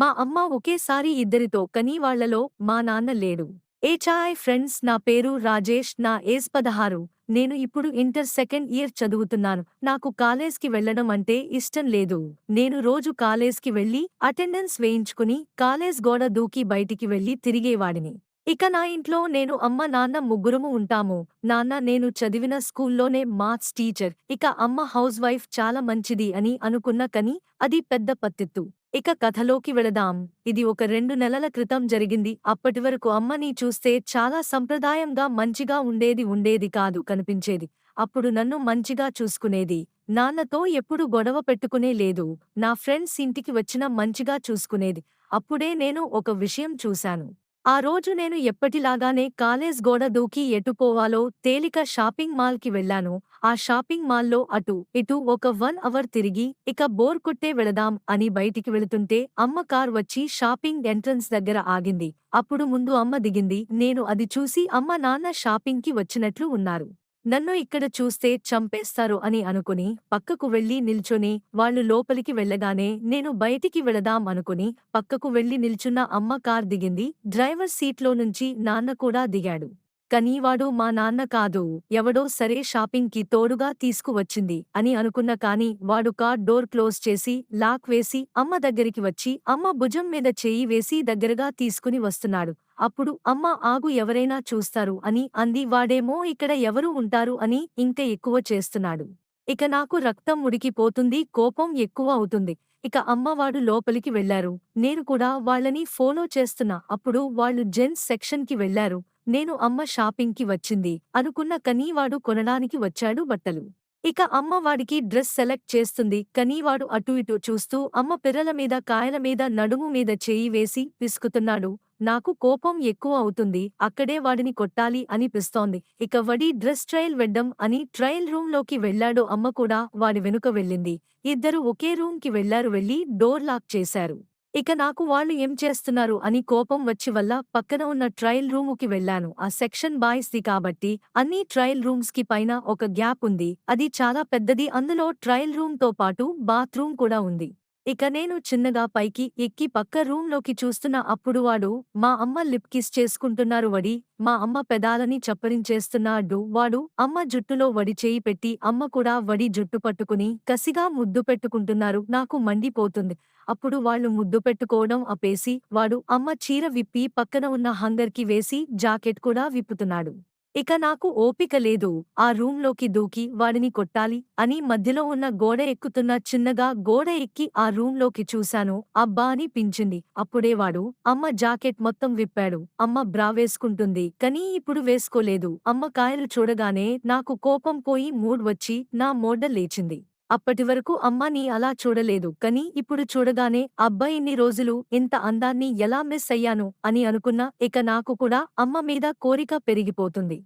మా అమ్మ ఒకేసారి ఇద్దరితో కనీ వాళ్ళలో మా నాన్న లేడు. ఏచాయ్ ఫ్రెండ్స్ నా పేరు రాజేష్ నా ఏజ్ పదహారు. నేను ఇప్పుడు ఇంటర్ సెకండ్ ఇయర్ చదువుతున్నాను. నాకు కాలేజ్కి వెళ్ళడం అంటే ఇష్టం లేదు. నేను రోజు కాలేజ్కి వెళ్ళి అటెండెన్స్ వేయించుకుని కాలేజ్ గోడ దూకి బయటికి వెళ్ళి తిరిగేవాడిని. ఇక నా ఇంట్లో నేను అమ్మ నాన్న ముగ్గురుము ఉంటాము. నాన్న నేను చదివిన స్కూల్లోనే మాథ్స్ టీచర్. ఇక అమ్మ హౌస్ వైఫ్ చాలా మంచిది అని అనుకున్న కని అది పెద్ద పత్తిత్తు. ఇక కథలోకి వెళదాం. ఇది ఒక రెండు నెలల క్రితం జరిగింది. అప్పటివరకు అమ్మని చూస్తే చాలా సంప్రదాయంగా మంచిగా ఉండేది ఉండేది కాదు కనిపించేది. అప్పుడు నన్ను మంచిగా చూసుకునేది. నాన్నతో ఎప్పుడు గొడవ పెట్టుకునే లేదు. నా ఫ్రెండ్స్ ఇంటికి వచ్చిన మంచిగా చూసుకునేది. అప్పుడే నేను ఒక విషయం చూశాను. ఆ రోజు నేను ఎప్పటిలాగానే కాలేజ్ గోడ దూకి ఎటుపోవాలో తేలిక షాపింగ్ మాల్కి వెళ్ళాను ఆ షాపింగ్ మాల్లో అటు ఇటు ఒక వన్ అవర్ తిరిగి ఇక బోర్ కొట్టే వెళదాం అని బయటికి వెళుతుంటే అమ్మ కార్ వచ్చి షాపింగ్ ఎంట్రన్స్ దగ్గర ఆగింది. అప్పుడు ముందు అమ్మ దిగింది. నేను అది చూసి అమ్మ నాన్న షాపింగ్కి వచ్చినట్లు ఉన్నారు. నన్ను ఇక్కడ చూస్తే చంపేస్తారు అని అనుకుని పక్కకు వెళ్ళి నిల్చొని వాళ్ళు లోపలికి వెళ్ళగానే నేను బయటికి వెళదాం అనుకుని పక్కకు వెళ్ళి నిల్చున్న అమ్మ కార్ దిగింది. డ్రైవర్ సీట్లో నుంచి నాన్న కూడా దిగాడు. కనీవాడు మా నాన్న కాదు ఎవడో సరే షాపింగ్కి తోడుగా తీసుకువచ్చింది అని అనుకున్న కాని వాడు కార్ డోర్ క్లోజ్ చేసి లాక్ వేసి అమ్మ దగ్గరికి వచ్చి అమ్మ భుజం మీద చేయి వేసి దగ్గరగా తీసుకుని వస్తున్నాడు. అప్పుడు అమ్మ ఆగు ఎవరైనా చూస్తారు అని అంది. వాడేమో ఇక్కడ ఎవరు ఉంటారు అని ఇంకా ఎక్కువ చేస్తున్నాడు. ఇక నాకు రక్తం ఉడికిపోతుంది కోపం ఎక్కువ అవుతుంది. ఇక అమ్మవాడు లోపలికి వెళ్ళారు నేను కూడా వాళ్ళని ఫోలో చేస్తున్నా. అప్పుడు వాళ్ళు జెంట్స్ సెక్షన్కి వెళ్ళారు నేను అమ్మ షాపింగ్కి వచ్చింది. అనుకున్న కనీవాడు కొనడానికి వచ్చాడు బట్టలు. ఇక అమ్మ వాడికి డ్రెస్ సెలెక్ట్ చేస్తుంది. కనీవాడు అటు ఇటు చూస్తూ అమ్మ పిర్రల మీద కాయల మీద నడుము మీద చేయి వేసి పిసుకుతున్నాడు నాకు కోపం ఎక్కువ అవుతుంది. అక్కడే వాడిని కొట్టాలి అనిపిస్తోంది. ఇక వడి డ్రెస్ ట్రయల్ వెడ్డం అని ట్రయల్ రూమ్లోకి వెళ్ళాడు అమ్మ కూడా. వాడి వెనుక వెళ్ళింది. ఇద్దరు ఒకే రూమ్కి వెళ్ళారు. వెళ్ళి డోర్ లాక్ చేశారు. ఇక నాకు వాళ్ళు ఏం చేస్తున్నారు అని కోపం వచ్చి వల్ల పక్కన ఉన్న ట్రయల్ రూముకి వెళ్ళాను ఆ సెక్షన్ బాయ్స్ ది కాబట్టి అన్ని ట్రయల్ రూమ్స్కి పైన ఒక గ్యాప్ ఉంది. అది చాలా పెద్దది. అందులో ట్రయల్ రూమ్తో పాటు బాత్రూమ్ కూడా ఉంది. ఇక నేను చిన్నగా పైకి ఎక్కి పక్క రూంలోకి చూస్తున్న అప్పుడు వాడు మా అమ్మ లిప్ కిస్ చేసుకుంటున్నారు వడి మా అమ్మ పెదాలని చప్పరించేస్తున్నాడు వాడు అమ్మ జుట్టులో వడి చేయి పెట్టి అమ్మ కూడా వడి జుట్టు పట్టుకుని కసిగా ముద్దు పెట్టుకుంటున్నారు నాకు మండిపోతుంది అప్పుడు వాళ్ళు ముద్దు పెట్టుకోవడం అపేసి వాడు అమ్మ చీర విప్పి పక్కన ఉన్న హంగర్కి వేసి జాకెట్ కూడా విప్పుతున్నాడు. ఇక నాకు ఓపిక లేదు ఆ రూంలోకి దూకి వాడిని కొట్టాలి అని మధ్యలో ఉన్న గోడ ఎక్కుతున్న చిన్నగా గోడ ఎక్కి ఆ రూంలోకి చూశాను. అబ్బా అని పించింది. అప్పుడేవాడు అమ్మ జాకెట్ మొత్తం విప్పాడు. అమ్మ బ్రా వేసుకుంటుంది. కనీ ఇప్పుడు వేసుకోలేదు. అమ్మ కాయలు చూడగానే నాకు కోపం పోయి మూడ్ వచ్చి నా మోడ లేచింది. అప్పటివరకు అమ్మ అలా చూడలేదు. కని ఇప్పుడు చూడగానే అబ్బా ఇన్ని రోజులు ఇంత అందాన్ని ఎలా మిస్ అయ్యాను అని అనుకున్నా ఇక నాకు కూడా అమ్మ మీద కోరిక పెరిగిపోతుంది.